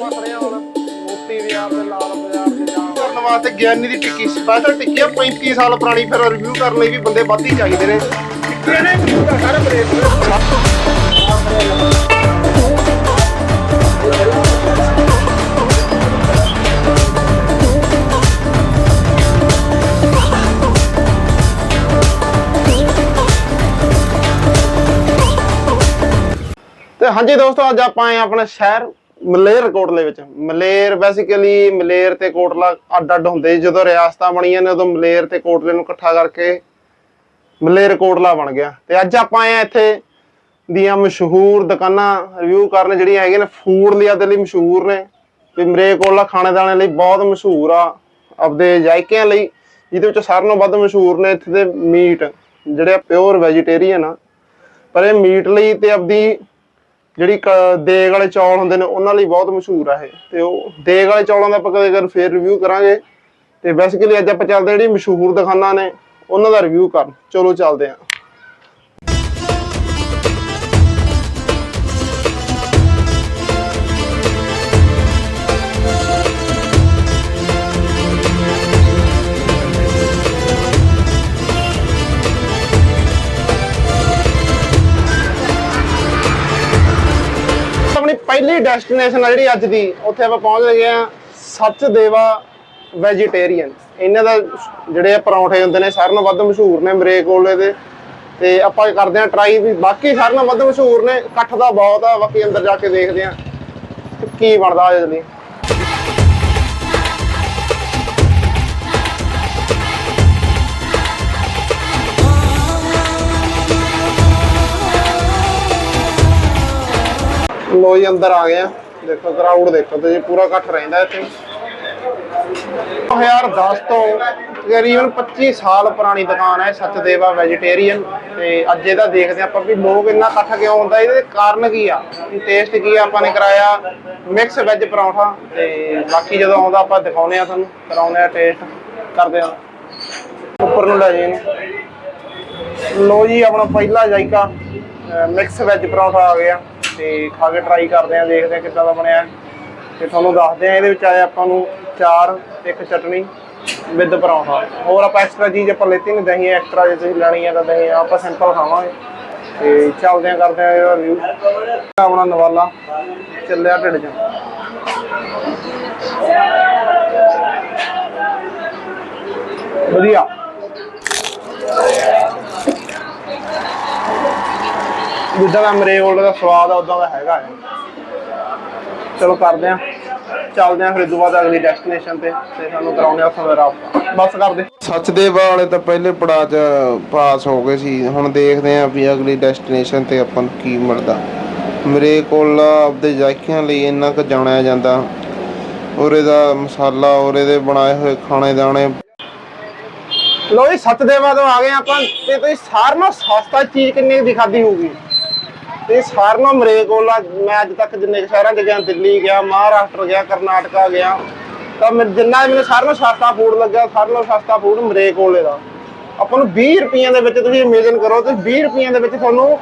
ਹੁਣ। ਮੋਤੀ ਲਾਲ ਬਾਜ਼ਾਰ ਜਾਂ ਕਰਨ ਵਾਸਤੇ ਗਿਆਨੀ ਦੀ ਟਿੱਕੀ ਸਪੈਸ਼ਲ ਟਿੱਕੀ ਆ 35 ਸਾਲ ਪੁਰਾਣੀ ਫਿਰ ਰਿਵਿਊ ਕਰਨ ਲਈ ਵੀ ਬੰਦੇ ਵੱਧ ਹੀ ਚਾਹੀਦੇ ਨੇ। ਟਿੱਕੀਆਂ ਨੇ ਰਿਵਿਊ ਕਰ ਸਾਰੇ ਬਰੇਕ ਤੇ ਹਾਂਜੀ ਦੋਸਤੋ ਅੱਜ ਆਪਾਂ ਆਏ ਹਾਂ ਆਪਣੇ ਸ਼ਹਿਰ ਮਲੇਰ ਕੋਟਲੇ ਵਿੱਚ। ਮਲੇਰ ਬੇਸਿਕਲੀ ਮਲੇਰ ਤੇ ਕੋਟਲਾ ਅੱਡ ਅੱਡ ਹੁੰਦੇ ਜਦੋਂ ਰਿਆਸਤਾਂ ਬਣੀਆਂ ਨੇ, ਉਦੋਂ ਮਲੇਰ ਤੇ ਕੋਟਲੇ ਨੂੰ ਇਕੱਠਾ ਕਰਕੇ ਮਲੇਰ ਕੋਟਲਾ ਬਣ ਗਿਆ। ਤੇ ਅੱਜ ਆਪਾਂ ਆਏ ਹਾਂ ਇੱਥੇ ਦੀਆਂ ਮਸ਼ਹੂਰ ਦੁਕਾਨਾਂ ਰਿਵਿਊ ਕਰਨ, ਜਿਹੜੀਆਂ ਹੈਗੀਆਂ ਨੇ, ਫੂਡ ਲਈ ਦੇ ਲਈ ਮਸ਼ਹੂਰ ਨੇ। ਤੇ ਮਰੇ ਕੋਟਲਾ ਖਾਣੇ ਦਾਣੇ ਲਈ ਬਹੁਤ ਮਸ਼ਹੂਰ ਆ, ਆਪਦੇ ਜਾਇਕਿਆਂ ਲਈ, ਜਿਹਦੇ ਵਿੱਚ ਸਾਰਿਆਂ ਨਾਲੋਂ ਵੱਧ ਮਸ਼ਹੂਰ ਨੇ ਇੱਥੇ ਦੇ ਮੀਟ, ਜਿਹੜੇ ਪਿਓਰ ਵੈਜੀਟੇਰੀਅਨ ਆ। ਪਰ ਇਹ ਮੀਟ ਲਈ ਤੇ ਆਪਦੀ ਜਿਹੜੀ ਕ- ਦੇਗ ਵਾਲੇ ਚੌਲ ਹੁੰਦੇ ਨੇ, ਉਹਨਾਂ ਲਈ ਬਹੁਤ ਮਸ਼ਹੂਰ ਆ ਇਹ। ਤੇ ਉਹ ਦੇਗ ਵਾਲੇ ਚੌਲਾਂ ਦਾ ਆਪਾਂ ਕਦੇ ਕਰ ਫੇਰ ਰਿਵਿਊ ਕਰਾਂਗੇ। ਤੇ ਬੇਸਿਕਲੀ ਅੱਜ ਆਪਾਂ ਚੱਲਦੇ ਹਾਂ ਜਿਹੜੀ ਮਸ਼ਹੂਰ ਦੁਕਾਨਾਂ ਨੇ, ਉਹਨਾਂ ਦਾ ਰਿਵਿਊ ਕਰਨ। ਚਲੋ ਚੱਲਦੇ ਹਾਂ। ਡੈਸਟੀਨੇਸ਼ਨ ਆ ਜਿਹੜੀ ਅੱਜ ਦੀ, ਉੱਥੇ ਆਪਾਂ ਪਹੁੰਚ ਗਏ ਆ ਸੱਚ ਦੇਵਾ ਵੈਜੀਟੇਰੀਅਨ ਇਹਨਾਂ ਦਾ ਜਿਹੜੇ ਪਰੌਂਠੇ ਹੁੰਦੇ ਨੇ, ਸਾਰਿਆਂ ਨਾਲੋਂ ਵੱਧ ਮਸ਼ਹੂਰ ਨੇ ਮਰੇ ਕੋਲੇ ਦੇ ਤੇ ਆਪਾਂ ਕਰਦੇ ਆ ਟਰਾਈ ਵੀ, ਬਾਕੀ ਸਾਰਿਆਂ ਨਾਲੋਂ ਵੱਧ ਮਸ਼ਹੂਰ ਨੇ, ਇਕੱਠ ਦਾ ਬਹੁਤ ਆ, ਬਾਕੀ ਅੰਦਰ ਜਾ ਕੇ ਦੇਖਦੇ ਆ ਕੀ ਬਣਦਾ ਇਹਦੇ ਲੋ ਜੀ ਅੰਦਰ ਆ ਗਏ ਆ। ਦੇਖੋ ਕਰਾਊਡ ਦੇਖੋ ਤੇ ਜੀ, ਪੂਰਾ ਇਕੱਠ ਰਹਿੰਦਾ ਇੱਥੇ। 2010 ਤੋਂ ਤਕਰੀਬਨ 25 ਸਾਲ ਪੁਰਾਣੀ ਦੁਕਾਨ ਹੈ, ਸਚਦੇਵਾ ਵੈਜੀਟੇਰੀਅਨ ਤੇ ਅੱਜ ਇਹਦਾ ਦੇਖਦੇ ਆਪਾਂ ਵੀ ਲੋਕ ਇੰਨਾ ਇਕੱਠ ਕਿਉਂ ਹੁੰਦਾ, ਇਹਦੇ ਕਾਰਨ ਕੀ ਆ? ਟੇਸਟ ਕੀ ਆ? ਆਪਾਂ ਨੇ ਕਰਾਇਆ ਮਿਕਸ ਵੈਜ ਪਰੌਂਠਾ ਤੇ ਬਾਕੀ ਜਦੋਂ ਆਉਂਦਾ ਆਪਾਂ ਦਿਖਾਉਨੇ ਆ ਤੁਹਾਨੂੰ ਕਰਾਉਨੇ ਆ ਟੇਸਟ ਕਰਦੇ ਆ ਉੱਪਰ ਨੂੰ ਲੈ ਜੀ ਇਹਨੂੰ। ਲੋ ਜੀ, ਆਪਣਾ ਪਹਿਲਾ ਜਾਇਕਾ ਮਿਕਸ ਵੈਜ ਪਰੌਂਠਾ ਆ ਗਿਆ। ਤੇ ਖਾ ਕੇ ਟਰਾਈ ਕਰਦੇ ਆ ਦੇਖਦੇ ਆ ਕਿੱਦਾਂ ਦਾ ਬਣਿਆ। ਤੇ ਤੁਹਾਨੂੰ ਦੱਸਦੇ ਆ ਇਹਦੇ ਵਿੱਚ ਆਇਆ ਆਪਾਂ ਨੂੰ ਚਾਰ ਤੇ ਇੱਕ ਚਟਣੀ ਵਿਦ ਪਰੌਂਠਾ। ਹੋਰ ਆਪਾਂ ਐਕਸਟਰਾ ਚੀਜ਼ ਆਪਾਂ ਲੈਤੀ ਨਹੀਂ ਦਹੀਂ ਐਕਸਟਰਾ ਜੇ ਤੁਸੀਂ ਲੈਣੀ ਹੈ ਤਾਂ ਦਹੀਂ, ਆਪਾਂ ਸਿੰਪਲ ਖਾਵਾਂਗੇ। ਤੇ ਚੱਲਦੇ ਆ ਕਰਦੇ ਆ ਇਹਦਾ ਰਿਵਿਊ ਆਪਣਾ ਨਵਾਲਾ, ਚੱਲਿਆ ਢਿੱਡ ਚ। ਵਧੀਆ। ਜਿੱਦਾਂ ਦਾ ਮਰੇਓਲ ਦਾ ਸਵਾਦ ਆ ਉਦਾਂ ਦਾ ਹੈਗਾ ਹੈ ਚਲੋ ਕਰਦੇ ਆ। ਚੱਲਦੇ ਆ ਫਿਰ ਤੋਂ ਬਾਅਦ ਅਗਲੀ ਡੈਸਟੀਨੇਸ਼ਨ ਤੇ ਤੇ ਸਾਨੂੰ ਕਰਾਉਣੇ ਆ ਦਾ ਰਾਬਤਾ। ਬਸ ਕਰਦੇ। ਸੱਚਦੇਵਾ ਵਾਲੇ ਤਾਂ ਪਹਿਲੇ ਪੜਾਅ 'ਚ ਪਾਸ ਹੋ ਗਏ ਸੀ ਹੁਣ ਦੇਖਦੇ ਆਂ ਵੀ ਅਗਲੀ ਡੈਸਟੀਨੇਸ਼ਨ ਤੇ ਆਪਾਂ ਨੂੰ ਕੀ ਮਿਲਦਾ। ਮੇਰੇ ਕੋਲ ਆਪਦੇ ਜਾਇਕਿਆਂ ਲਈ ਇੰਨਾ ਕੁ ਜਾਣਿਆ ਜਾਂਦਾ। ਔਰ ਦਾ ਮਸਾਲਾ ਔਰ ਇਹਦੇ ਬਣਾਏ ਹੋਏ ਖਾਣੇ ਦਾਣੇ। ਲੋ ਜੀ ਸਤਦੇਵਾ ਤੋਂ ਆ ਗਏ ਆਪਾਂ ਤੇ ਤੁਸੀਂ ਸਾਰਿਆਂ ਸਸਤਾ ਚੀਜ਼ ਕਿੰਨੇ ਦੀ ਖਾਦੀ ਹੋਊਗੀ? ਤੇ ਸਾਰਿਆਂ ਮਰੇ ਕੋਲ ਮੈਂ ਅੱਜ ਤੱਕ ਜਿੰਨੇ ਸ਼ਹਿਰਾਂ 'ਚ ਗਿਆ, ਦਿੱਲੀ ਗਿਆ, ਮਹਾਰਾਸ਼ਟਰ ਗਿਆ, ਕਰਨਾਟਕਾ ਗਿਆ, ਤਾਂ ਮੈਂ ਜਿੰਨਾ ਮੈਨੂੰ ਸਾਰਿਆਂ ਸਸਤਾ ਫੂਡ ਲੱਗਿਆ, ਸਾਰਿਆਂ ਸਸਤਾ ਫੂਡ ਮਰੇ ਕੋਲੇ ਦਾ। ਆਪਾਂ ਨੂੰ 20 ਰੁਪਈਆਂ ਦੇ ਵਿੱਚ ਤੁਸੀਂ ਇਮੇਜਿਨ ਕਰੋ, ਤੇ 20 ਰੁਪਈਆਂ ਦੇ ਵਿੱਚ ਤੁਹਾਨੂੰ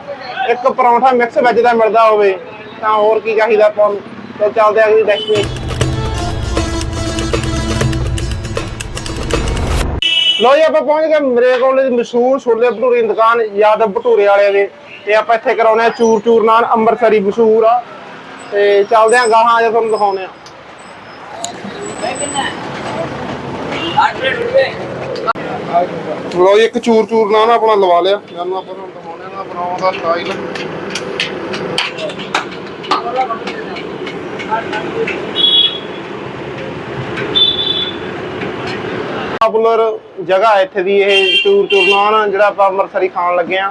ਇੱਕ ਪਰੌਂਠਾ ਮਿਕਸ ਵੈਜ ਦਾ ਮਿਲਦਾ ਹੋਵੇ, ਤਾਂ ਹੋਰ ਕੀ ਚਾਹੀਦਾ ਆਪਾਂ ਨੂੰ? ਤਾਂ ਚੱਲਦੇ ਅਗਲੀ ਡੈਸਟੀਨੇਸ਼ਨ ਲੋ ਜੀ, ਆਪਾਂ ਪਹੁੰਚ ਗਏ ਮੇਰੇ ਕੋਲ ਦੀ ਮਸ਼ਹੂਰ ਛੋਲੇ ਭਟੂਰੇ ਦੀ ਦੁਕਾਨ, ਯਾਦਵ ਭਟੂਰੇ ਵਾਲਿਆਂ ਦੇ। ਤੇ ਆਪਾਂ ਇੱਥੇ ਕਰਾਉਨੇ ਆ ਚੂਰ ਚੂਰ ਨਾਨ ਅੰਮ੍ਰਿਤਸਰੀ ਮਸ਼ਹੂਰ ਆ। ਤੇ ਚੱਲਦੇ ਆ ਗਾਹਾਂ ਆ ਜਾ ਤੁਹਾਨੂੰ ਦਿਖਾਉਨੇ ਆ ਲੋ ਇੱਕ ਚੂਰ ਚੂਰ ਨਾਨ ਆਪਣਾ ਲਵਾ ਲਿਆ। ਜਾਨੂੰ ਆਪਾਂ ਤੁਹਾਨੂੰ ਦਿਖਾਉਨੇ ਆ ਨਾ ਬਣਾਉਣ ਦਾ ਸਟਾਈਲ ਪਪੂਲਰ ਜਗ੍ਹਾ ਇੱਥੇ ਦੀ ਇਹ ਚੂਰ ਚੂਰ ਨਾਨ ਜਿਹੜਾ ਆਪਾਂ ਅੰਮ੍ਰਿਤਸਰੀ ਖਾਣ ਲੱਗੇ ਆ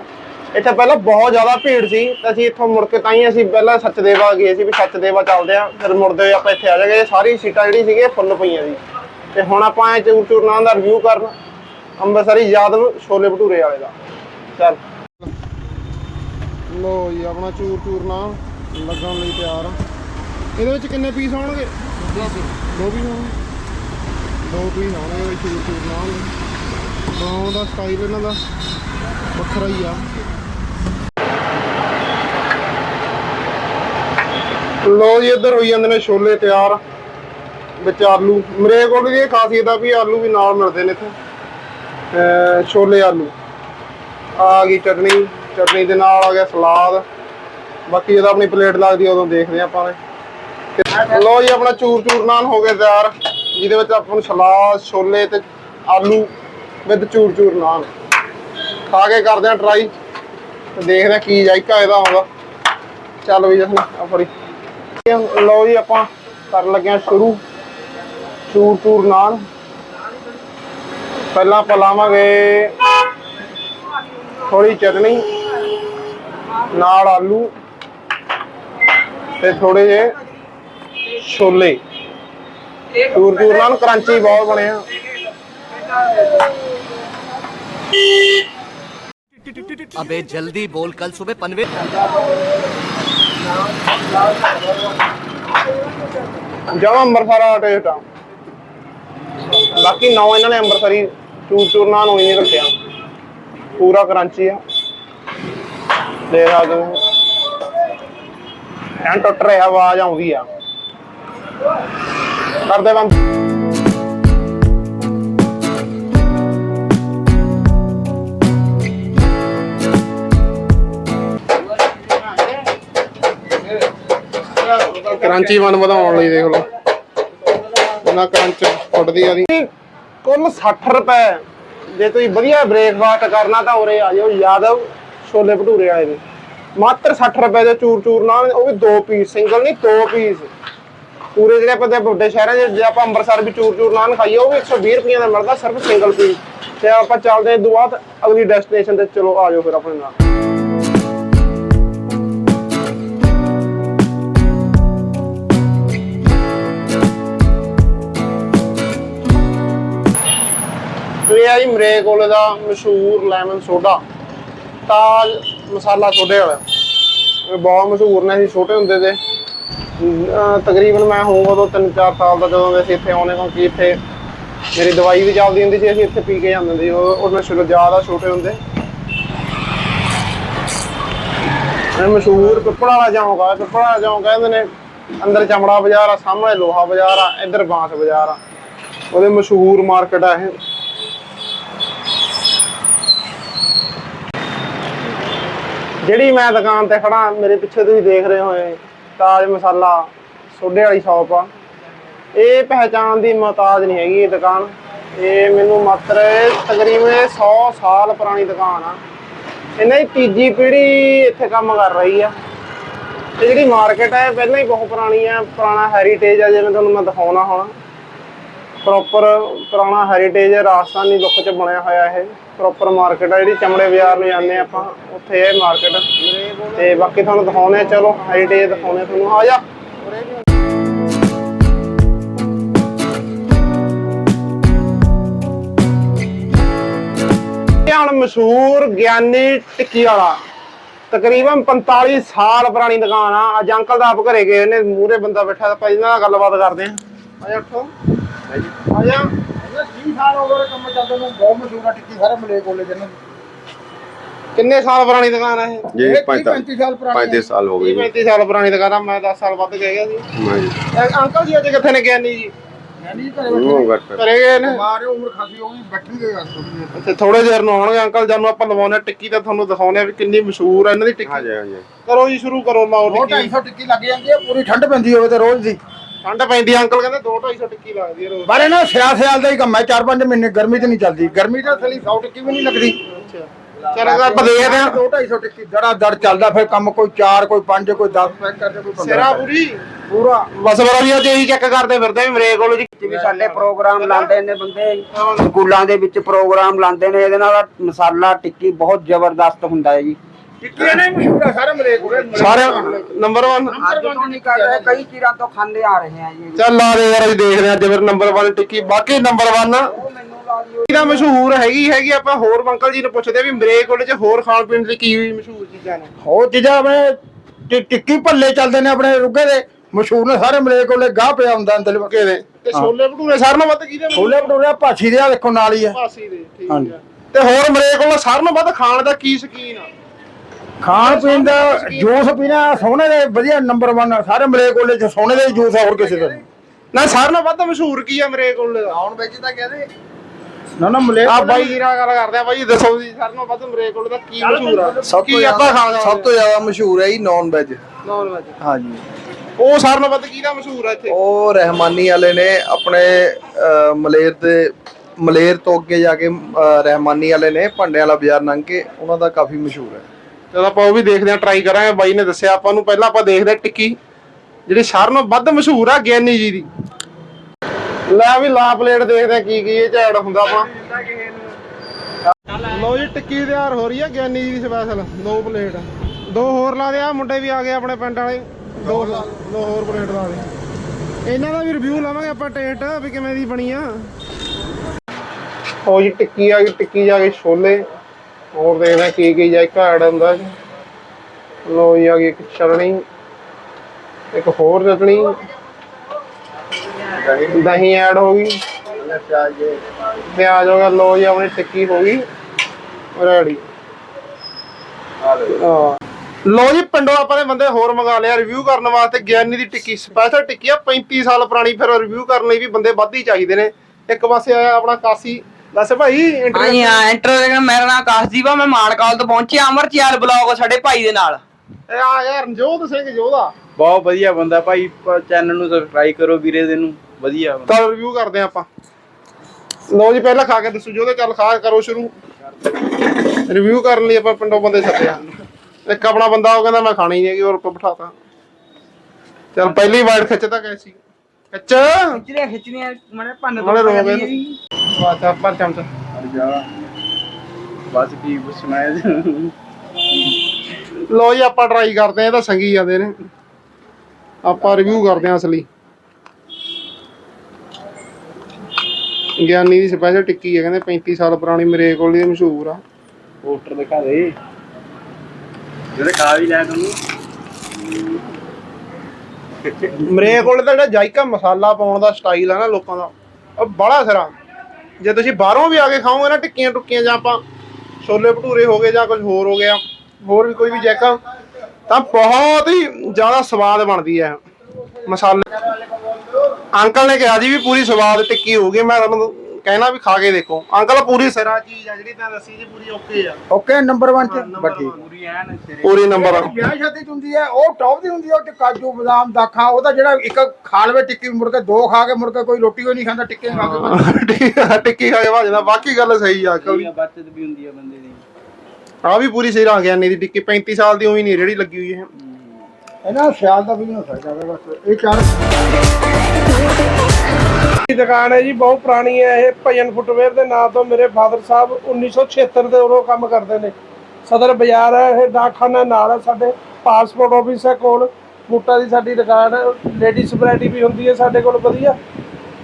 ਇੱਥੇ ਪਹਿਲਾਂ ਬਹੁਤ ਜ਼ਿਆਦਾ ਭੀੜ ਸੀ ਤਾਂ ਅਸੀਂ ਇੱਥੋਂ ਮੁੜ ਕੇ ਤਾਂ ਹੀ ਅਸੀਂ ਪਹਿਲਾਂ ਸੱਚਦੇਵਾ ਗਏ ਸੀ ਵੀ ਸੱਚਦੇਵਾ ਚੱਲਦੇ ਆ ਫਿਰ ਮੁੜਦੇ ਹੋਏ ਆਪਾਂ ਇੱਥੇ ਆ ਜਾਗੇ ਸਾਰੀ ਸੀਟਾਂ ਜਿਹੜੀ ਸੀਗੀਆਂ ਫੁੱਲ ਪਈਆਂ ਸੀ। ਤੇ ਹੁਣ ਆਪਾਂ ਐ ਚੂਰ ਚੂਰ ਨਾਨ ਦਾ ਰਿਵਿਊ ਕਰਨ ਅੰਮ੍ਰਿਤਸਰੀ ਯਾਦਵ ਛੋਲੇ ਭਟੂਰੇ ਵਾਲੇ ਦਾ। ਚੱਲ। ਲੋ ਜੀ ਆਪਣਾ ਚੂਰ ਚੂਰ ਨਾਨ ਲੱਗਣ ਲਈ ਤਿਆਰ। ਆ ਇਹਦੇ ਵਿੱਚ ਕਿੰਨੇ ਪੀਸ ਆਉਣਗੇ ਦੋ ਪੀਸ ਆਉਣਗੇ ਦੋ ਪੀਸ ਆਉਣਗੇ ਚੂਰ ਚੂਰ ਨਾਨ ਬਣਾਉਣ ਦਾ ਸਟਾਈਲ ਇਹਨਾਂ ਦਾ ਵੱਖਰਾ ਹੀ ਆ। ਲੋ ਜੀ, ਇੱਧਰ ਹੋਈ ਜਾਂਦੇ ਨੇ ਛੋਲੇ ਤਿਆਰ, ਵਿੱਚ ਆਲੂ। ਮੇਰੇ ਕੋਲ ਦੀ ਇਹ ਖਾਸੀਅਤ ਆ ਵੀ ਆਲੂ ਵੀ ਨਾਲ ਮਿਲਦੇ ਨੇ ਇੱਥੇ। ਛੋਲੇ ਆਲੂ। ਆ ਗਈ ਚਟਨੀ। ਚਟਨੀ ਦੇ ਨਾਲ ਆ ਗਿਆ ਸਲਾਦ। ਬਾਕੀ ਜਦੋਂ ਆਪਣੀ ਪਲੇਟ ਲੱਗਦੀ ਉਦੋਂ ਦੇਖਦੇ ਆ ਆਪਾਂ ਨੇ ਲੋ ਜੀ, ਆਪਣਾ ਚੂਰ ਚੂਰ ਨਾਨ ਹੋ ਗਿਆ ਤਿਆਰ, ਜਿਹਦੇ ਵਿੱਚ ਆਪਾਂ ਨੂੰ ਸਲਾਦ, ਛੋਲੇ ਤੇ ਆਲੂ ਵਿਦ ਚੂਰ ਚੂਰ ਨਾਨ ਖਾ ਕੇ ਕਰਦੇ ਆ ਟਰਾਈ ਦੇਖਦੇ ਆ ਕੀ ਜਾਇਕਾ ਇਹਦਾ ਆਉਂਦਾ। ਚੱਲ ਵੀ ਜਸਨ ਆਪਣੀ ਲਓ ਜੀ ਆਪਾਂ ਕਰਨ ਲੱਗਿਆ ਸ਼ੁਰੂ। ਚੂਰ ਚੂਰ ਨਾਲ। ਪਹਿਲਾਂ ਆਪਾਂ ਲਾਵਾਂਗੇ ਥੋੜੀ ਚਟਣੀ ਨਾਲ ਆਲੂ ਤੇ ਥੋੜੇ ਜੇ ਛੋਲੇ। ਚੂਰ ਚੂਰ ਨਾਲ ਕਰੰਚੀ ਬਹੁਤ ਬਣਿਆ ਅਬੇ ਜਲਦੀ ਬੋਲ ਕੱਲ ਸਵੇਰ ਪਨਵੇ ਜਮਾ ਅੰਮ੍ਰਿਤਸਰ ਟੇਸਟ ਆ। ਬਾਕੀ ਨੌ ਇਹਨਾਂ ਨੇ ਅੰਮ੍ਰਿਤਸਰੀ ਚੂਰ ਚੂਰ ਨਾਨ ਹੋਈ ਨਹੀਂ ਰੱਖਿਆ ਪੂਰਾ ਕਰਾਂਚੀ ਆ। ਦੇਖ ਸਕਦੇ ਐਂ ਟੁੱਟ ਰਿਹਾ, ਆਵਾਜ਼ ਆਉਂਦੀ ਆ। ਕਰਦੇ ਬੰਦ। ਕਰੰਚੀ ਮਨ ਵਧਾਉਣ ਲਈ ਦੇਖ ਲਓ। ਇਹਨਾਂ ਕਰੰਚ ਫੁੱਟਦੀ ਆ ਦੀ ਕੁੱਲ 60 ਰੁਪਏ। ਜੇ ਤੁਸੀਂ ਵਧੀਆ ਬ੍ਰੇਕਫਾਸਟ ਕਰਨਾ ਤਾਂ ਉਰੇ ਆ ਜਾਓ, ਯਾਦਵ ਛੋਲੇ ਭਟੂਰੇ ਵਾਲੇ ਦੇ ਮਾਤਰ 60 ਰੁਪਏ ਦੇ ਚੂਰ ਚੂਰ ਨਾਲ ਉਹ ਵੀ ਦੋ ਪੀਸ ਸਿੰਗਲ ਨਹੀਂ, ਦੋ ਪੀਸ ਪੂਰੇ ਜਿਹੜੇ ਆਪਾਂ ਵੱਡੇ ਸ਼ਹਿਰਾਂ 'ਚ ਜੇ ਆਪਾਂ ਅੰਮ੍ਰਿਤਸਰ ਵੀ ਚੂਰ ਚੂਰ ਨਾਨ ਖਾਈਏ, ਉਹ ਵੀ 120 ਰੁਪਈਆਂ ਦਾ ਮਿਲਦਾ ਸਿਰਫ ਸਿੰਗਲ ਪੀਸ ਤੇ ਆਪਾਂ ਚੱਲਦੇ ਹਾਂ ਦੁਆਤ ਅਗਲੀ ਡੈਸਟੀਨੇਸ਼ਨ ਤੇ ਚਲੋ ਆ ਜਾਓ ਫਿਰ ਆਪਣੇ ਨਾਲ। ਇਹ ਆ ਜੀ ਮਰੇ ਕੋਲੇ ਦਾ ਮਸ਼ਹੂਰ ਲੈਮਨ ਸੋਡਾ। ਤਾਜ ਮਸਾਲਾ ਸੋਡੇ ਵਾਲਾ। ਇਹ ਬਹੁਤ ਮਸ਼ਹੂਰ ਨੇ ਅਸੀਂ ਛੋਟੇ ਹੁੰਦੇ ਤੇ ਤਕਰੀਬਨ ਮੈਂ ਹੋਊਗਾ ਉਦੋਂ 3-4 ਸਾਲ ਦਾ ਜਦੋਂ ਅਸੀਂ ਇੱਥੇ ਆਉਣੇ ਕਿਉਂਕਿ ਇੱਥੇ ਮੇਰੀ ਦਵਾਈ ਵੀ ਚੱਲਦੀ ਹੁੰਦੀ ਸੀ, ਅਸੀਂ ਇੱਥੇ ਪੀ ਕੇ ਜਾਂਦੇ ਸੀ। ਉਹ ਮੈਂ ਸ਼ੁਰੂ ਜ਼ਿਆਦਾ ਛੋਟੇ ਹੁੰਦੇ। ਇਹ ਮਸ਼ਹੂਰ ਪਿੱਪਲ ਵਾਲਾ ਚੌਂਕ ਆ। ਪਿੱਪਲ ਵਾਲਾ ਚੌਂਕ ਕਹਿੰਦੇ ਨੇ, ਅੰਦਰ ਚਮੜਾ ਬਾਜ਼ਾਰ ਆ, ਸਾਹਮਣੇ ਲੋਹਾ ਬਾਜ਼ਾਰ ਆ, ਇੱਧਰ ਬਾਂਸ ਬਾਜ਼ਾਰ ਆ। ਉਹਦੇ ਮਸ਼ਹੂਰ ਮਾਰਕੀਟ ਆ ਇਹ। ਜਿਹੜੀ ਮੈਂ ਦੁਕਾਨ ਤੇ ਖੜਾ ਮੇਰੇ ਪਿੱਛੇ ਤੁਸੀਂ ਦੇਖ ਰਹੇ ਹੋਏ, ਤਾਜ ਮਸਾਲਾ ਸੋਡੇ ਵਾਲੀ ਸ਼ਾਪ ਆ। ਇਹ ਪਹਿਚਾਨ ਦੀ ਮੁਹਤਾਜ ਨਹੀਂ ਹੈਗੀ ਇਹ ਦੁਕਾਨ। ਇਹ ਮੈਨੂੰ ਮਾਤਰ ਤਕਰੀਬਨ 100 ਸਾਲ ਪੁਰਾਣੀ ਦੁਕਾਨ ਆ। ਇਹਨਾਂ ਦੀ ਤੀਜੀ ਪੀੜ੍ਹੀ ਇੱਥੇ ਕੰਮ ਕਰ ਰਹੀ ਆ। ਤੇ ਜਿਹੜੀ ਮਾਰਕੀਟ ਹੈ ਪਹਿਲਾਂ ਹੀ ਬਹੁਤ ਪੁਰਾਣੀ ਆ, ਪੁਰਾਣਾ ਹੈਰੀਟੇਜ ਆ, ਜਿਵੇਂ ਤੁਹਾਨੂੰ ਮੈਂ ਦਿਖਾਉਣਾ ਹੁਣ। ਪ੍ਰੋਪਰ ਪੁਰਾਣਾ ਹੈਰੀਟੇਜ ਰਾਜਸਥਾਨੀ ਲੁੱਕ ਚ ਬਣਿਆ ਹੋਇਆ ਇਹ। ਪ੍ਰੋਪਰ ਮਾਰਕੀਟ ਆ ਜਿਹੜੀ ਚਮੜੇ ਬਾਜ਼ਾਰ ਨੂੰ ਜਾਂਦੇ ਆਪਾਂ, ਉੱਥੇ ਇਹ ਮਾਰਕੀਟ ਤੇ ਬਾਕੀ ਤੁਹਾਨੂੰ ਦਿਖਾਉਣੇ ਚਲੋ ਹੈਰੀਟੇਜ ਦਿਖਾਉਣੇ ਤੁਹਾਨੂੰ। ਆ ਜਾ। ਹੁਣ ਮਸ਼ਹੂਰ ਗਿਆਨੀ ਟਿੱਕੀ ਵਾਲਾ। ਤਕਰੀਬਨ 45 ਸਾਲ ਪੁਰਾਣੀ ਦੁਕਾਨ ਆ। ਅੱਜ ਅੰਕਲ ਦਾ ਆਪ ਘਰੇ ਗਏ ਨੇ, ਮੂਹਰੇ ਬੰਦਾ ਬੈਠਾ ਤਾਂ ਭਾਈ ਨਾਲ ਗੱਲਬਾਤ ਕਰਦੇ ਆ। ਆ ਜਾ ਉੱਠੋ। ਆ ਜਾ 30 ਸਾਲ ਹੋ ਗਏ ਕੰਮ ਚੱਲਦੇ ਨੂੰ ਬਹੁਤ ਮਸ਼ਹੂਰ ਆ ਟਿੱਕੀ ਸਾਰੇ ਮਲੇ ਕੋਲੇ ਜਨਾਂ ਕਿੰਨੇ ਸਾਲ ਪੁਰਾਣੀ ਦੁਕਾਨ ਆ ਇਹ? ਜੀ ਇਹ 35 35 ਸਾਲ ਪੁਰਾਣੀ 35 ਸਾਲ ਹੋ ਗਏ 30 35 ਸਾਲ ਪੁਰਾਣੀ ਦੁਕਾਨ ਆ ਮੈਂ 10 ਸਾਲ ਵੱਧ ਕਹਿ ਗਿਆ ਸੀ ਮੈਂ ਜੀ। ਇਹ ਅੰਕਲ ਜੀ ਅੱਜ ਕਿੱਥੇ ਨੇ ਗਿਆਨੀ ਜੀ? ਘਰੇ ਗਏ ਨੇ? ਮਾਰੇ ਉਮਰ ਖਾਸੀ ਹੋ ਗਈ ਬੈਠੀ ਦੇ ਗੱਲ ਸੁਣੀ ਤੇ ਥੋੜੇ ਦੇਰ ਨੂੰ ਆਉਣਗੇ ਅੰਕਲ ਜਾਨੂੰ ਆਪਾਂ ਲਵਾਉਣੇ ਆ ਟਿੱਕੀ ਤਾਂ ਤੁਹਾਨੂੰ ਦਿਖਾਉਣੇ ਆ ਵੀ ਕਿੰਨੀ ਮਸ਼ਹੂਰ ਆ ਇਹਨਾਂ ਦੀ ਹਾਂ ਟਿੱਕੀ। ਜੀ ਹਾਂ ਜੀ ਕਰੋ ਜੀ ਸ਼ੁਰੂ ਕਰੋ ਲਾਓ ਉਹ ਟਿੱਕੀ। 250 ਟਿੱਕੀ ਲੱਗ ਜਾਂਦੀ ਹੈ ਪੂਰੀ ਠੰਡ ਪੈਂਦੀ ਹੋਵੇ ਤੇ ਰੋਜ਼ ਦੀ। ਠੰਡ ਪੈਂਦੀ ਆ, ਅੰਕਲ ਕਹਿੰਦੇ 2 250 ਟਿੱਕੀ ਲੱਗਦੀ ਹੈ ਰੋਜ਼। ਬਾਰੇ ਨਾ ਸਿਆਲ ਸਿਆਲ ਦਾ ਹੀ ਕੰਮ ਹੈ 4-5 ਮਹੀਨੇ ਗਰਮੀ ਤੇ ਨਹੀਂ ਚੱਲਦੀ। ਗਰਮੀ ਤਾਂ ਥਲੀ 100 ਟਿੱਕੀ ਵੀ ਨਹੀਂ ਲੱਗਦੀ। ਚਲੋ ਆਪਾਂ ਦੇਖਦੇ ਆ 2-250 ਟਿੱਕੀ ਦੜਾ ਦੜ ਚੱਲਦਾ ਫਿਰ ਕੰਮ ਕੋਈ 4 ਕੋਈ 5 ਕੋਈ 10 ਪੈਕ ਕਰਦੇ ਕੋਈ 15 ਸਿਰਾ ਪੂਰੀ? ਪੂਰਾ। ਬਸ ਬਰੋਲੀਆ ਤੇ ਇਹੀ ਚੈੱਕ ਕਰਦੇ ਫਿਰਦੇ ਵੀ ਮਰੇ ਕੋਲ ਜੀ। ਵੀ ਸਾਡੇ ਪ੍ਰੋਗਰਾਮ ਲਾਉਂਦੇ ਨੇ ਬੰਦੇ। ਸਕੂਲਾਂ ਦੇ ਵਿੱਚ ਪ੍ਰੋਗਰਾਮ ਲਾਉਂਦੇ ਨੇ ਇਹਦੇ ਨਾਲ ਮਸਾਲਾ ਟਿੱਕੀ ਬਹੁਤ ਜ਼ਬਰਦਸਤ ਹੁੰਦਾ ਹੈ ਜੀ। ਟਿੱਕੀ ਨੇ ਮਸ਼ਹੂਰ ਆ ਸਾਰੇ ਮਲੇ ਕੋਲੇ ਸਾਰੇ ਨੰਬਰ 1 ਅੱਜ ਤੋਂ ਨਹੀਂ ਕਰ ਰਹੇ ਕਈ ਚਿਰਾਂ ਤੋਂ ਖਾਂਦੇ ਆ ਰਹੇ ਆ ਜੀ। ਚੱਲ ਆ ਦੇ ਯਾਰ ਅਸੀਂ ਦੇਖਦੇ ਆ ਅੱਜ ਫਿਰ ਨੰਬਰ 1 ਟਿੱਕੀ। ਬਾਕੀ ਨੰਬਰ 1 ਉਹ ਮੈਨੂੰ ਲਾ ਦਿਓ। ਇਹਦਾ ਮਸ਼ਹੂਰ ਹੈਗੀ ਹੈਗੀ ਆਪਾਂ ਹੋਰ ਅੰਕਲ ਜੀ ਨੂੰ ਪੁੱਛਦੇ ਆ ਵੀ ਮਰੇ ਕੋਲ ਚ ਹੋਰ ਖਾਣ ਪੀਣ ਲਈ ਕੀ ਮਸ਼ਹੂਰ ਚੀਜ਼ਾਂ ਨੇ? ਹੋਰ ਚੀਜ਼ਾਂ ਆਪਣੇ ਟਿ- ਟਿੱਕੀ ਭੱਲੇ ਚੱਲਦੇ ਨੇ ਆਪਣੇ ਰੁੱਗੇ ਦੇ। ਮਸ਼ਹੂਰ ਨੇ ਸਾਰੇ ਮਲੇ ਕੋਲੇ ਗਾਹ ਪਿਆ ਹੁੰਦਾ ਅੰਦਰ ਮੱਕੇ ਦੇ। ਤੇ ਛੋਲੇ ਭਟੂਰੇ ਸਾਰਿਆਂ ਨਾਲੋਂ ਵੱਧ ਕਿਹਦੇ ਛੋਲੇ ਭਟੂਰੇ ਭਾਛੀ ਦੇ ਆ ਦੇਖੋ ਨਾਲ ਹੀ ਆ। ਪਾਸੀ ਦੇ ਠੀਕ ਹਾਂਜੀ। ਆ। ਤੇ ਹੋਰ ਮਰੇ ਕੋਲ ਸਾਰਿਆਂ ਨਾਲੋਂ ਵੱਧ ਖਾਣ ਦਾ ਕੀ ਸ਼ਕੀਨ ਆ? ਖਾਣ ਪੀਣ ਦਾ ਜੂਸ ਪੀਣਾ ਸੋਨੇ ਦੇ ਵਧੀਆ ਨੰਬਰ 1 ਸਾਰੇ ਮਲੇ ਕੋਲੇ ਚ ਸੋਨੇ ਦੇ ਜੂਸ ਆ ਹੋਰ ਕਿਸੇ ਦਾ ਨਹੀਂ। ਨਾ ਸਾਰਿਆਂ ਨਾਲੋਂ ਵੱਧ ਮਸ਼ਹੂਰ ਕੀ ਆ ਮੇਰੇ ਕੋਲ? ਦਾ ਨੌਨ ਵੈਜ ਤਾਂ ਕਹਦੇ ਨਾ ਨਾ ਮਲੇ ਆ ਬਾਈ ਜੀ ਨਾਲ ਗੱਲ ਕਰਦੇ ਆ ਬਾਈ ਦੱਸੋ ਜੀ ਸਾਰਿਆਂ ਨਾਲੋਂ ਵੱਧ ਮੇਰੇ ਕੋਲ ਦਾ ਕੀ ਮਸ਼ਹੂਰ ਆ? ਸਭ ਤੋਂ ਖਾਣਾ ਸਭ ਤੋਂ ਜ਼ਿਆਦਾ ਮਸ਼ਹੂਰ ਹੈ ਜੀ ਨੌਨ ਵੈਜ ਨੌਨ ਵੈਜ ਹਾਂਜੀ। ਉਹ ਸਾਰਿਆਂ ਨਾਲੋਂ ਵੱਧ ਕਿਹਦਾ ਮਸ਼ਹੂਰ ਆ ਇੱਥੇ? ਉਹ ਰਹਿਮਾਨੀ ਵਾਲੇ ਨੇ ਆਪਣੇ ਮਲੇਰ ਦੇ ਮਲੇਰ ਤੋਂ ਅੱਗੇ ਜਾ ਕੇ ਰਹਿਮਾਨੀ ਵਾਲੇ ਨੇ ਭੰਡੇ ਵਾਲਾ ਬਾਜ਼ਾਰ ਲੰਘ ਕੇ ਉਹਨਾਂ ਦਾ ਕਾਫੀ ਮਸ਼ਹੂਰ ਹੈ। ਚਲੋ ਆਪਾਂ ਉਹ ਵੀ ਦੇਖਦੇ ਆ ਟਰਾਈ ਕਰਾਂਗੇ। ਬਾਈ ਨੇ ਦੱਸਿਆ, ਆਪਾਂ ਨੂੰ ਪਹਿਲਾਂ ਆਪਾਂ ਦੇਖਦੇ ਆ ਟਿੱਕੀ, ਜਿਹੜੀ ਸਾਰਿਆਂ ਨਾਲੋਂ ਵੱਧ ਮਸ਼ਹੂਰ ਆ ਗਿਆਨੀ ਜੀ ਦੀ। ਲੈ ਵੀ ਲਾ ਪਲੇਟ ਦੇਖਦੇ ਆ ਕੀ ਕੀ ਇਹ ਚ ਐਡ ਹੁੰਦਾ ਆਪਾਂ। ਲਓ ਜੀ, ਟਿੱਕੀ ਤਿਆਰ ਹੋ ਰਹੀ ਆ ਗਿਆਨੀ ਜੀ ਦੀ ਸਪੈਸ਼ਲ ਦੋ ਪਲੇਟ ਦੋ ਹੋਰ ਲਾ ਦੇ ਆ ਮੁੰਡੇ ਵੀ ਆ ਗਏ ਆਪਣੇ ਪਿੰਡ ਵਾਲੇ। ਦੋ ਦੋ ਹੋਰ ਪਲੇਟ ਲਾ ਦੇ। ਇਹਨਾਂ ਦਾ ਵੀ ਰਿਵਿਊ ਲਵਾਂਗੇ ਆਪਾਂ ਟੇਸਟ ਵੀ ਕਿਵੇਂ ਦੀ ਬਣੀ ਆ। ਉਹ ਜੀ, ਟਿੱਕੀ ਆ ਗਈ, ਟਿੱਕੀ ਜਾ ਕੇ ਛੋਲੇ। ਹੋਰ ਦੇਖਦੇ ਕੀ ਕੀ ਜਾਇਕਾ ਐਡ ਹੁੰਦਾ ਲੋ ਜੀ ਆ ਗਈ ਇੱਕ ਚਟਣੀ ਇੱਕ ਹੋਰ ਚਟਣੀ ਦਹੀਂ ਐਡ ਹੋ ਗਈ। ਪਿਆਜ਼ ਹੋ ਗਿਆ ਲੋ ਜੀ ਆਪਣੀ ਟਿੱਕੀ ਹੋ ਗਈ, ਰੈਡੀ। ਲੋ ਜੀ, ਪਿੰਡੋਂ ਆਪਾਂ ਨੇ ਬੰਦੇ ਹੋਰ ਮੰਗਾ ਲਿਆ ਰਿਵਿਊ ਕਰਨ ਵਾਸਤੇ ਗਿਆਨੀ ਦੀ ਟਿੱਕੀ ਸਪੈਸ਼ਲ ਟਿੱਕੀ ਆ 35 ਸਾਲ ਪੁਰਾਣੀ, ਫਿਰ ਰਿਵਿਊ ਕਰਨ ਲਈ ਵੀ ਬੰਦੇ ਵੱਧ ਹੀ ਚਾਹੀਦੇ ਨੇ। ਇੱਕ ਪਾਸੇ ਆਇਆ ਆਪਣਾ ਕਾਸੀ ਦੱਸ ਭਾਈ ਹਾਂਜੀ ਹਾਂ ਇੰਟਰ ਮੇਰਾ ਨਾਮ ਆਕਾਸ਼ਦੀਪ ਆ ਮੈਂ ਮਾਨਕਾਲ ਤੋਂ ਪਹੁੰਚਿਆ ਅਮਰਚਿਆਲ ਬਲੌਗ ਸਾਡੇ ਭਾਈ ਦੇ ਨਾਲ। ਆ ਯਾਰ ਰਣਜੋਤ ਸਿੰਘ ਜੋਧਾ ਬਹੁਤ ਵਧੀਆ ਬੰਦਾ ਭਾਈ ਚੈਨਲ ਨੂੰ ਸਬਸਕ੍ਰਾਈਬ ਕਰੋ ਵੀਰੇ ਦੇ ਨੂੰ ਵਧੀਆ। ਬੰਦਾ। ਤਾਂ ਰਿਵਿਊ ਕਰਦੇ ਹਾਂ ਆਪਾਂ। ਲਓ ਜੀ ਪਹਿਲਾਂ ਖਾ ਕੇ ਦੱਸੋ ਜੋਧੇ ਚੱਲ ਖਾ ਕਰੋ ਸ਼ੁਰੂ। ਰਿਵਿਊ ਕਰਨ ਲਈ ਆਪਾਂ ਪਿੰਡੋਂ ਬੰਦੇ ਸੱਦਿਆ ਇੱਕ ਆਪਣਾ ਬੰਦਾ ਉਹ ਕਹਿੰਦਾ ਮੈਂ ਖਾਣੀ ਨਹੀਂ ਹੈਗੀ ਹੋਰ ਆਪਾਂ ਬਿਠਾਤਾ ਚੱਲ ਪਹਿਲੀ ਵਾਈਡ ਖਿੱਚਦਾ ਕੈਸੀ। ਖਿੱਚ। ਖਿਚੜੀਆਂ ਖਿਚੜੀਆਂ ਮਨੇ ਭੰਨ ਮਾੜੇ ਰੋ ਗਏ ਬਾਚਾ ਪਰ ਚਮਚ ਬਸ ਕੀ ਸੁਣਾਇਆ ਲਓ ਜੀ ਆਪਾਂ ਟਰਾਈ ਕਰਦੇ ਹਾਂ ਇਹ ਤਾਂ ਸੰਗੀ ਜਾਂਦੇ ਨੇ। ਆਪਾਂ ਰਿਵਿਊ ਕਰਦੇ ਹਾਂ ਅਸਲੀ। ਗਿਆਨੀ ਦੀ ਸਪੈਸ਼ਲ ਟਿੱਕੀ ਹੈ ਕਹਿੰਦੇ 35 ਸਾਲ ਪੁਰਾਣੀ ਮੇਰੇ ਕੋਲ ਦੀ ਮਸ਼ਹੂਰ ਆ। ਪੋਸਟਰ ਦਿਖਾ ਦੇ। ਜਿਹੜੇ ਖਾ ਵੀ ਲੈ ਤੁਹਾਨੂੰ ਮਰੇ ਕੋਲ ਤਾਂ ਜਿਹੜਾ ਜਾਇਕਾ ਮਸਾਲਾ ਪਾਉਣ ਦਾ ਸਟਾਈਲ ਆ ਨਾ ਲੋਕਾਂ ਦਾ ਉਹ ਬੜਾ ਸਿਰਾ। ਜੇ ਤੁਸੀਂ ਬਾਹਰੋਂ ਵੀ ਆ ਕੇ ਖਾਓਗੇ ਨਾ ਟਿੱਕੀਆਂ ਟੁੱਕੀਆਂ ਜਾਂ ਆਪਾਂ ਛੋਲੇ ਭਟੂਰੇ ਹੋ ਗਏ ਜਾਂ ਕੁਝ ਹੋਰ ਹੋ ਗਿਆ, ਹੋਰ ਵੀ ਕੋਈ ਵੀ ਜੈਕਾ ਤਾਂ ਬਹੁਤ ਹੀ ਜ਼ਿਆਦਾ ਸਵਾਦ ਬਣਦੀ ਹੈ ਮਸਾਲੇ। ਅੰਕਲ ਨੇ ਕਿਹਾ ਜੀ ਵੀ ਪੂਰੀ ਸਵਾਦ ਟਿੱਕੀ ਹੋ ਗਈ ਮੈਂ ਤੁਹਾਨੂੰ ਕਹਿਣਾ ਵੀ ਖਾ ਕੇ ਦੇਖੋ। ਅੰਕਲ ਪੂਰੀ ਸਿਰਾ ਚੀਜ਼ ਆ ਜਿਹੜੀ ਤਾਂ ਦੱਸੀ ਜੀ ਪੂਰੀ ਓਕੇ ਆ। ਓਕੇ ਨੰਬਰ 1 ਚ ਬਸ ਠੀਕ। ਪੂਰੀ ਐਨ ਸਿਰੇ ਪੂਰੀ ਨੰਬਰ ਵਿਆਹ ਸ਼ਾਦੀ ਚ ਹੁੰਦੀ ਹੈ ਉਹ ਟੌਪ ਦੀ ਹੁੰਦੀ ਹੈ ਉਹ ਤੇ ਕਾਜੂ ਬਦਾਮ ਦਾਖਾਂ ਉਹਦਾ ਜਿਹੜਾ ਇੱਕ ਖਾ ਲਵੇ ਟਿੱਕੀ ਮੁੜ ਕੇ ਦੋ ਖਾ ਕੇ ਮੁੜ ਕੇ ਕੋਈ ਰੋਟੀ ਕੋਈ ਨਹੀਂ ਖਾਂਦਾ ਟਿੱਕੇ ਖਾ ਕੇ ਠੀਕ ਆ, ਟਿੱਕੀ ਖਾ ਕੇ ਭਾਜਦਾ ਬਾਕੀ ਗੱਲ ਸਹੀ ਆ ਅੰਕਲ ਦੀ ਬਚਤ ਵੀ ਹੁੰਦੀ ਆ ਬੰਦੇ ਦੀ। ਆ ਵੀ ਪੂਰੀ ਸਹੀ ਆ ਗਿਆ ਨਹੀਂ ਦੀ ਟਿੱਕੀ। 35 ਸਾਲ ਦੀ ਉਹੀ ਨਹੀਂ ਰੇੜੀ ਲੱਗੀ ਹੋਈ ਹੈ। ਇਹਨਾਂ ਸਿਆਲ ਦਾ ਵੀ ਨਹੀਂ ਹੋ ਸਕਦਾ ਵਾ ਬਸ ਇਹ ਚਾਰ ਦੀ ਦੁਕਾਨ ਹੈ ਜੀ, ਬਹੁਤ ਪੁਰਾਣੀ ਹੈ ਇਹ। ਭਜਨ ਫੁੱਟਵੇਅਰ ਦੇ ਨਾਂ ਤੋਂ ਮੇਰੇ ਫਾਦਰ ਸਾਹਿਬ 1976 ਦੇ ਉਰੋਂ ਕੰਮ ਕਰਦੇ ਨੇ। ਸਦਰ ਬਾਜ਼ਾਰ ਹੈ, ਇਹ ਡਾਕਖਾਨਾ ਨਾਲ ਹੈ ਸਾਡੇ। ਪਾਸਪੋਰਟ ਆਫਿਸ ਹੈ ਕੋਲ। ਬੂਟਾ ਦੀ ਸਾਡੀ ਦੁਕਾਨ ਹੈ। ਲੇਡੀਜ਼ ਵੈਰਾਈਟੀ ਵੀ ਹੁੰਦੀ ਹੈ ਸਾਡੇ ਕੋਲ, ਵਧੀਆ।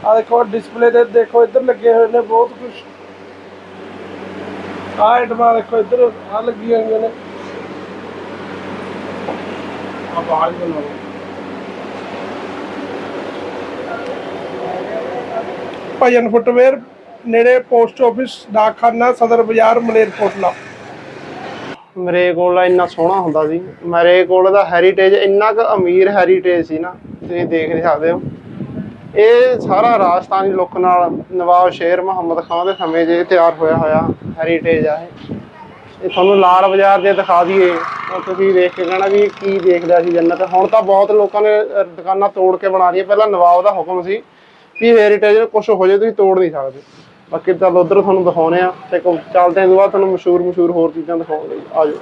ਆ ਦੇਖੋ ਡਿਸਪਲੇ ਤੇ ਦੇਖੋ, ਇੱਧਰ ਲੱਗੇ ਹੋਏ ਨੇ ਬਹੁਤ ਕੁਝ ਆ ਆਈਟਮਾਂ ਦੇਖੋ, ਇੱਧਰ ਆ ਲੱਗੀਆਂ ਹੋਈਆਂ ਨੇ। ਆ ਬਾਹਰ ਬਣਾਓ। ਭਜਨ ਫੁੱਟਵੇਅਰ ਨੇੜੇ ਪੋਸਟ ਆਫਿਸ, ਡਾਕਖਾਨਾ, ਸਦਰ ਬਾਜ਼ਾਰ, ਮਲੇਰਕੋਟਲਾ। ਮਰੇ ਕੋਲ ਇੰਨਾ ਸੋਹਣਾ ਹੁੰਦਾ ਸੀ। ਮਰੇ ਕੋਲ ਦਾ ਹੈਰੀਟੇਜ ਇੰਨਾ ਕੁ ਅਮੀਰ ਹੈਰੀਟੇਜ ਸੀ ਨਾ, ਤੁਸੀਂ ਦੇਖ ਨਹੀਂ ਸਕਦੇ ਹੋ। ਇਹ ਸਾਰਾ ਰਾਜਸਥਾਨੀ ਲੁੱਕ ਨਾਲ ਨਵਾਬ ਸ਼ੇਰ ਮੁਹੰਮਦ ਖਾਨ ਦੇ ਸਮੇਂ 'ਚ ਤਿਆਰ ਹੋਇਆ ਹੋਇਆ ਹੈਰੀਟੇਜ ਆ ਇਹ। ਤੁਹਾਨੂੰ ਲਾਲ ਬਾਜ਼ਾਰ ਦੇ ਦਿਖਾ ਦਈਏ, ਤਾਂ ਤੁਸੀਂ ਦੇਖ ਕੇ ਕਹਿਣਾ ਵੀ ਕੀ ਦੇਖਦਾ ਸੀ ਜੰਨਤ। ਹੁਣ ਤਾਂ ਬਹੁਤ ਲੋਕਾਂ ਨੇ ਦੁਕਾਨਾਂ ਤੋੜ ਕੇ ਬਣਾ ਲਈਆਂ। ਪਹਿਲਾਂ ਨਵਾਬ ਦਾ ਹੁਕਮ ਸੀ ਵੀ ਹੈਰੀਟੇਜ ਨੂੰ ਕੁਝ ਹੋ ਜਾਏ, ਤੁਸੀਂ ਤੋੜ ਨਹੀਂ ਸਕਦੇ। ਬਾਕੀ ਤਾਂ ਉਧਰ ਤੁਹਾਨੂੰ ਦਿਖਾਉਨੇ ਆ ਤੇ ਕੋ- ਚੱਲਦੇ ਆਂ ਦੁਬਾਰਾ ਤੁਹਾਨੂੰ ਮਸ਼ਹੂਰ ਮਸ਼ਹੂਰ ਹੋਰ ਚੀਜ਼ਾਂ ਦਿਖਾਉਣ ਲਈ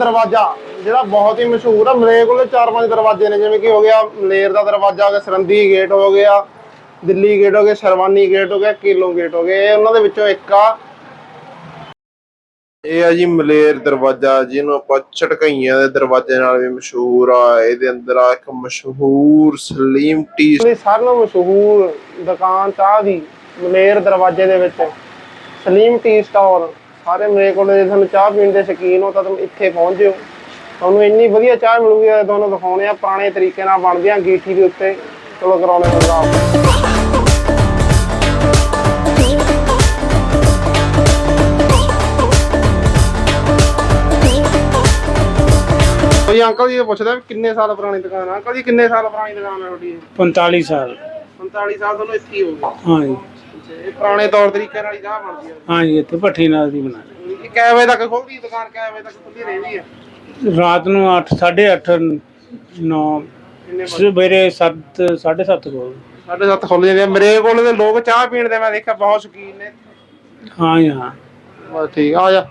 ਦਰਵਾਜ਼ਾ ਜਿਹੜਾ ਬਹੁਤ ਹੀ ਮਸ਼ਹੂਰ ਆ ਮਲੇਰ ਕੋਲੇ ਚਾਰ ਪੰਜ ਦਰਵਾਜ਼ੇ ਨੇ ਜਿਵੇਂ ਕਿ ਹੋ ਗਿਆ ਮਲੇਰ ਦਾ ਦਰਵਾਜ਼ਾ ਹੋ ਗਿਆ ਸਰੰਦੀ ਗੇਟ ਹੋ ਗਿਆ ਦਿੱਲੀ ਗੇਟ ਹੋ ਗਿਆ ਸ਼ਰਵਾਨੀ ਗੇਟ ਹੋ ਗਿਆ ਕੀਲੋਂ ਗੇਟ ਹੋ ਗਿਆ ਇਹ ਉਹਨਾਂ ਦੇ ਵਿੱਚੋਂ ਇੱਕ ਆ। ਇਹ ਆ ਜੀ ਮਲੇਰ ਦਰਵਾਜ਼ਾ ਜਿਹਨੂੰ ਆਪਾਂ ਝਟਕਈਆਂ ਦੇ ਦਰਵਾਜ਼ੇ ਨਾਲ ਵੀ ਮਸ਼ਹੂਰ ਆ। ਇਹਦੇ ਅੰਦਰ ਆ ਇੱਕ ਮਸ਼ਹੂਰ ਸਲੀਮ ਟੀ ਸਾਰਿਆਂ ਨਾਲੋਂ ਮਸ਼ਹੂਰ ਦੁਕਾਨ ਚਾਹ ਦੀ ਮਲੇਰ ਦਰਵਾਜ਼ੇ ਦੇ ਵਿੱਚ ਸਲੀਮ ਟੀ ਸਟੋਰ। ਸਾਰੇ ਮੇਰੇ ਕੋਲ ਜੇ ਤੁਹਾਨੂੰ ਚਾਹ ਪੀਣ ਦੇ ਸ਼ੌਕੀਨ ਹੋ ਤਾਂ ਤੁਸੀਂ ਇੱਥੇ ਪਹੁੰਚ ਜਿਓ। ਤੁਹਾਨੂੰ ਇੰਨੀ ਵਧੀਆ ਚਾਹ ਮਿਲੂਗੀ ਤੁਹਾਨੂੰ ਦਿਖਾਉਣੇ ਆ ਪੁਰਾਣੇ ਤਰੀਕੇ ਨਾਲ ਬਣਦੀਆਂ ਗੀਠੀ ਦੇ ਉੱਤੇ। ਚਲੋ ਕਰਾਉਣੇ ਹੁੰਦਾ ਕੋਈ ਅੰਕਲ ਜੀ ਪੁੱਛਦਾ ਕਿੰਨੇ ਸਾਲ ਪੁਰਾਣੀ ਦੁਕਾਨ ਆ? ਅੰਕਲ ਜੀ ਕਿੰਨੇ ਸਾਲ ਪੁਰਾਣੀ ਦੁਕਾਨ ਆ ਤੁਹਾਡੀ ਇਹ? 45 ਸਾਲ। 45 ਸਾਲ ਤੁਹਾਨੂੰ ਇੱਥੇ ਹੀ ਹੋ ਗਏ। ਹਾਂਜੀ। ਇਹ ਪੁਰਾਣੇ ਤੌਰ ਤਰੀਕੇ ਨਾਲ ਹੀ ਚਾਹ ਬਣਦੀ ਆ। ਹਾਂਜੀ ਇੱਥੇ ਭੱਠੀ ਨਾਲ ਦੀ ਬਣਾ ਇਹ ਕਿੰਨੇ ਵਜੇ ਤੱਕ ਖੁੱਲਦੀ ਹੈ ਦੁਕਾਨ? ਕਿੰਨੇ ਵਜੇ ਤੱਕ ਖੁੱਲਦੀ ਰਹਿੰਦੀ ਹੈ? ਰਾਤ ਨੂੰ 8 8:30 9 ਸਵੇਰੇ 7 7:30 ਕੋਲ। ਸਾਢੇ ਸੱਤ ਖੁੱਲ ਜਾਂਦੀ ਆ ਮੇਰੇ ਕੋਲ ਦੇ ਲੋਕ ਚਾਹ ਪੀਣ ਦੇ ਮੈਂ ਦੇਖਿਆ ਬਹੁਤ ਸ਼ੌਕੀਨ ਨੇ। ਹਾਂ ਜੀ ਹਾਂ। ਬਸ ਠੀਕ ਆ ਆ ਜਾ।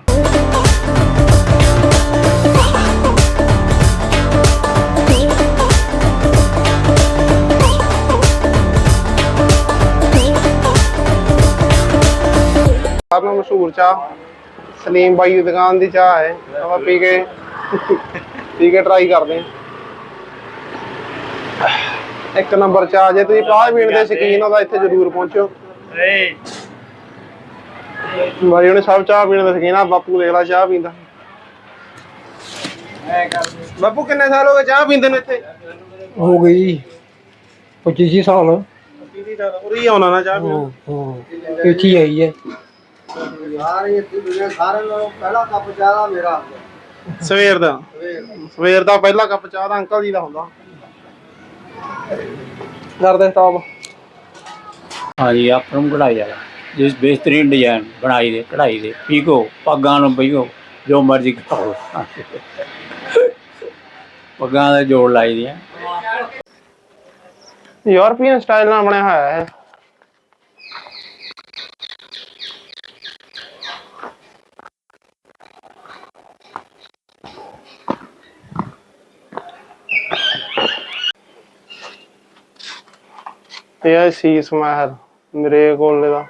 ਸਾਰਿਆਂ ਨਾਲੋਂ ਮਸ਼ਹੂਰ ਚਾਹ ਸਲੀਮ ਬਾਈ ਦੀ ਦੁਕਾਨ ਦੀ ਚਾਹ ਹੈ ਆਪਾਂ ਪੀ ਕੇ ਪੀ ਕੇ ਟਰਾਈ ਕਰਦੇ ਹਾਂ। ਇੱਕ ਨੰਬਰ ਚਾਹ ਜੇ ਤੁਸੀਂ ਚਾਹ ਪੀਣ ਦੇ ਸ਼ੌਕੀਨ ਹੋ ਤਾਂ ਇੱਥੇ ਜ਼ਰੂਰ ਪਹੁੰਚੋ। ਬਾਈ ਉਹਨੇ ਸਭ ਚਾਹ ਪੀਣ ਦੇ ਸ਼ੌਕੀਨ ਆ ਬਾਪੂ ਦੇਖ ਲਾ ਚਾਹ ਪੀਂਦਾ। ਬਾਪੂ ਕਿੰਨੇ ਸਾਲ ਹੋ ਗਏ ਚਾਹ ਪੀਂਦੇ ਨੂੰ ਇੱਥੇ? ਹੋ ਗਈ 25 ਸਾਲ। ਪੀਂਦੀ ਤਾਂ ਉਰੀ ਆਉਣਾ ਨਾ ਚਾਹ ਪੀਣ। ਹਾਂ ਇੱਥੇ ਹੀ ਆਈ ਹੈ। ਸਵੇਰ ਦਾ ਸਵੇਰ ਦਾ ਪਹਿਲਾ ਕੱਪ ਚਾਹ ਦਾ ਅੰਕਲ ਜੀ ਦਾ ਹੁੰਦਾ ਕਰਦੇ ਸਟਾਪ हाँ जी आप हम कढ़ाई जाएगा जिस बेहतरीन डिजाइन बनाई दे कढ़ाई दे पीको पग्गां ਨੂੰ ਪੀਓ ਜੋ ਮਰਜ਼ੀ ਖਾਓ ਪੱਗਾਂ ਦਾ ਜੋੜ ਲਾਈ ਦੀਆਂ ਯੂਰਪੀਅਨ ਸਟਾਈਲ ਨਾਲ ਬਣਿਆ ਹੋਇਆ ਹੈ ਇਹ ਸੀਸ ਮਹਿਲ, ਮੇਰੇ ਕੋਲ ਦਾ।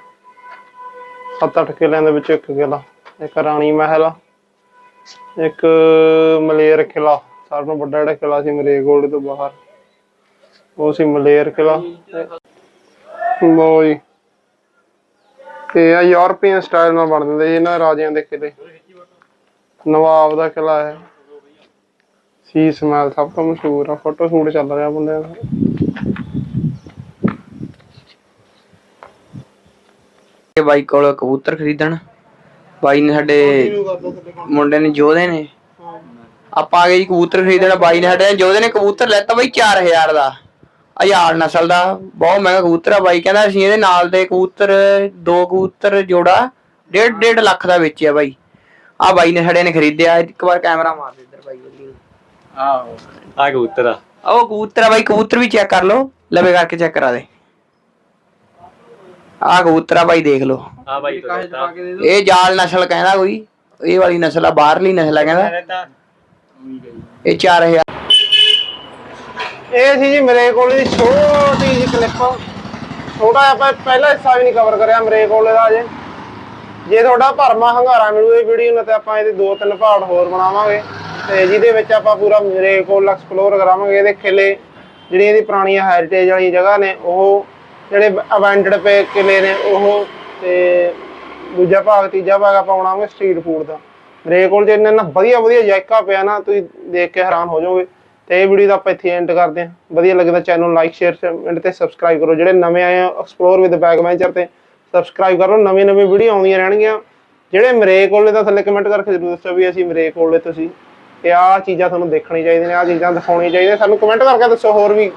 7-8 ਕਿਲਿਆਂ ਦੇ ਵਿੱਚ ਇੱਕ ਕਿਲਾ, ਇੱਕ ਰਾਣੀ ਮਹਿਲ ਆ ਇੱਕ ਮਲੇਰ ਕਿਲਾ। ਸਾਰਿਆਂ ਨਾਲੋਂ ਵੱਡਾ ਜਿਹੜਾ ਕਿਲਾ ਸੀ ਮੇਰੇ ਕੋਲ ਤੋਂ ਬਾਹਰ। ਉਹ ਸੀ ਮਲੇਰ ਕਿਲਾ। ਲੋ ਤੇ ਆ ਯੂਰਪੀਅਨ ਸਟਾਈਲ ਨਾਲ ਬਣ ਦਿੰਦੇ ਸੀ ਇਹਨਾਂ ਰਾਜਿਆਂ ਦੇ ਕਿਲੇ। ਨਵਾਬ ਦਾ ਕਿਲਾ ਹੈ ਸੀਸ ਮਹਿਲ ਸਭ ਤੋਂ ਮਸ਼ਹੂਰ ਆ। ਫੋਟੋ ਸ਼ੂਟ ਚੱਲ ਰਿਹਾ ਬੰਦਿਆਂ ਦਾ। ਇਹ ਬਾਈ ਕੋਲ ਕਬੂਤਰ ਖਰੀਦਣ। ਬਾਈ ਨੇ ਸਾਡੇ ਮੁੰਡੇ ਨੇ ਜੋਧੇ ਨੇ। ਆਪਾਂ ਆ ਗਏ ਜੀ ਕਬੂਤਰ ਖਰੀਦਣ ਬਾਈ ਨੇ ਸਾਡੇ ਨੇ ਜੋਧੇ ਨੇ ਕਬੂਤਰ ਲੈਤਾ ਬਾਈ 4000 ਦਾ। ਹਜ਼ਾਰ ਨਸਲ ਦਾ ਬਹੁਤ ਮਹਿੰਗਾ ਕਬੂਤਰ ਆ ਬਾਈ ਕਹਿੰਦਾ ਅਸੀਂ ਇਹਦੇ ਨਾਲ ਦੇ ਕਬੂਤਰ ਦੋ ਕਬੂਤਰ ਜੋੜਾ ਡੇਢ ਡੇਢ ਲੱਖ ਦਾ ਵੇਚਿਆ ਬਾਈ। ਆ ਬਾਈ ਨੇ ਸਾਡੇ ਨੇ ਖਰੀਦਿਆ ਇੱਕ ਵਾਰ ਕੈਮਰਾ ਮਾਰ ਦੇ ਇੱਧਰ ਬਾਈ ਆਹੋ। ਆ ਕਬੂਤਰ ਆ। ਆਹ ਉਹ ਕਬੂਤਰ ਆ ਬਾਈ ਕਬੂਤਰ ਵੀ ਚੈੱਕ ਕਰ ਲਓ ਲਵੇ ਕਰਕੇ ਚੈੱਕ ਕਰਾ ਦੇ। ਆਹ ਕਬੂਤਰ ਬਾਈ ਦੇਖ ਲਓ। ਆ ਬਾਈ ਤੋਂ ਇਹ ਜਾਲ ਨਸਲ ਕਹਿੰਦਾ ਕੋਈ। ਇਹ ਵਾਲੀ ਨਸਲ ਆ ਬਾਹਰਲੀ ਨਸਲ ਆ ਕਹਿੰਦਾ। ਇਹ 4000 ਇਹ ਸੀ ਜੀ ਮੇਰੇ ਕੋਲ ਦੀ ਛੋਟੀ ਜਿਹੀ ਕਲਿੱਪ ਛੋਟਾ ਜਿਹਾ ਆਪਾਂ ਪਹਿਲਾ ਹਿੱਸਾ ਵੀ ਨਹੀਂ ਕਵਰ ਕਰਿਆ ਮੇਰੇ ਕੋਲ ਦਾ ਅਜੇ ਜੇ ਤੁਹਾਡਾ ਭਰਮਾ ਹੰਗਾਰਾ ਮਿਲੂ ਇਹ ਵੀਡੀਓ ਨਾਲ ਤੇ ਆਪਾਂ ਇਹਦੇ ਦੋ ਤਿੰਨ ਪਾਰਟ ਹੋਰ ਬਣਾਵਾਂਗੇ। ਤੇ ਜਿਹਦੇ ਵਿੱਚ ਆਪਾਂ ਪੂਰਾ ਮੇਰੇ ਕੋਲ ਐਕਸਪਲੋਰ ਕਰਾਵਾਂਗੇ। ਇਹਦੇ ਕਿਲੇ ਜਿਹੜੀਆਂ ਇਹਦੀ ਪੁਰਾਣੀਆਂ ਹੈਰੀਟੇਜ ਵਾਲੀਆਂ ਜਗ੍ਹਾ ਨੇ ਉਹ ਜਿਹੜੇ ਅਬੈਂਡਡ ਪਏ ਕਿਲੇ ਨੇ ਉਹ, ਤੇ ਦੂਜਾ ਭਾਗ, ਤੀਜਾ ਭਾਗ ਆਪਾਂ ਬਣਾਵਾਂਗੇ ਸਟਰੀਟ ਫੂਡ ਦਾ। ਮੇਰੇ ਕੋਲ ਜੇ ਇੰਨਾ ਵਧੀਆ ਵਧੀਆ ਜਾਇਕਾ ਪਿਆ ਨਾ, ਤੁਸੀਂ ਦੇਖ ਕੇ ਹੈਰਾਨ ਹੋ ਜਾਓਗੇ। ਤੇ ਇਹ ਵੀਡੀਓ ਦਾ ਆਪਾਂ ਇੱਥੇ ਐਂਡ ਕਰਦੇ ਹਾਂ। ਵਧੀਆ ਲੱਗਦਾ ਚੈਨਲ ਲਾਈਕ ਸ਼ੇਅਰ ਤੇ ਸਬਸਕ੍ਰਾਈਬ ਕਰੋ। ਜਿਹੜੇ ਨਵੇਂ ਆਏ ਆ ਐਕਸਪਲੋਰ ਵਿਦ ਬੈਕ ਵੈਂਚਰ ਤੇ ਸਬਸਕ੍ਰਾਈਬ ਕਰੋ ਨਵੀਂ ਨਵੀਂ ਵੀਡੀਓ ਆਉਂਦੀਆਂ ਰਹਿਣਗੀਆਂ। ਜਿਹੜੇ ਮਰੇ ਕੋਲੇ ਤਾਂ ਥੱਲੇ ਕਮੈਂਟ ਕਰਕੇ ਜ਼ਰੂਰ ਦੱਸੋ ਵੀ ਅਸੀਂ ਮਰੇ ਕੋਲੇ ਤੁਸੀਂ। ਤੇ ਆਹ ਚੀਜ਼ਾਂ ਤੁਹਾਨੂੰ ਦੇਖਣੀ ਚਾਹੀਦੀਆਂ ਨੇ, ਆਹ ਚੀਜ਼ਾਂ ਦਿਖਾਉਣੀਆਂ ਚਾਹੀਦੀਆਂ। ਸਾਨੂੰ ਕਮੈਂਟ ਕਰਕੇ ਦੱਸੋ ਹੋਰ ਵੀ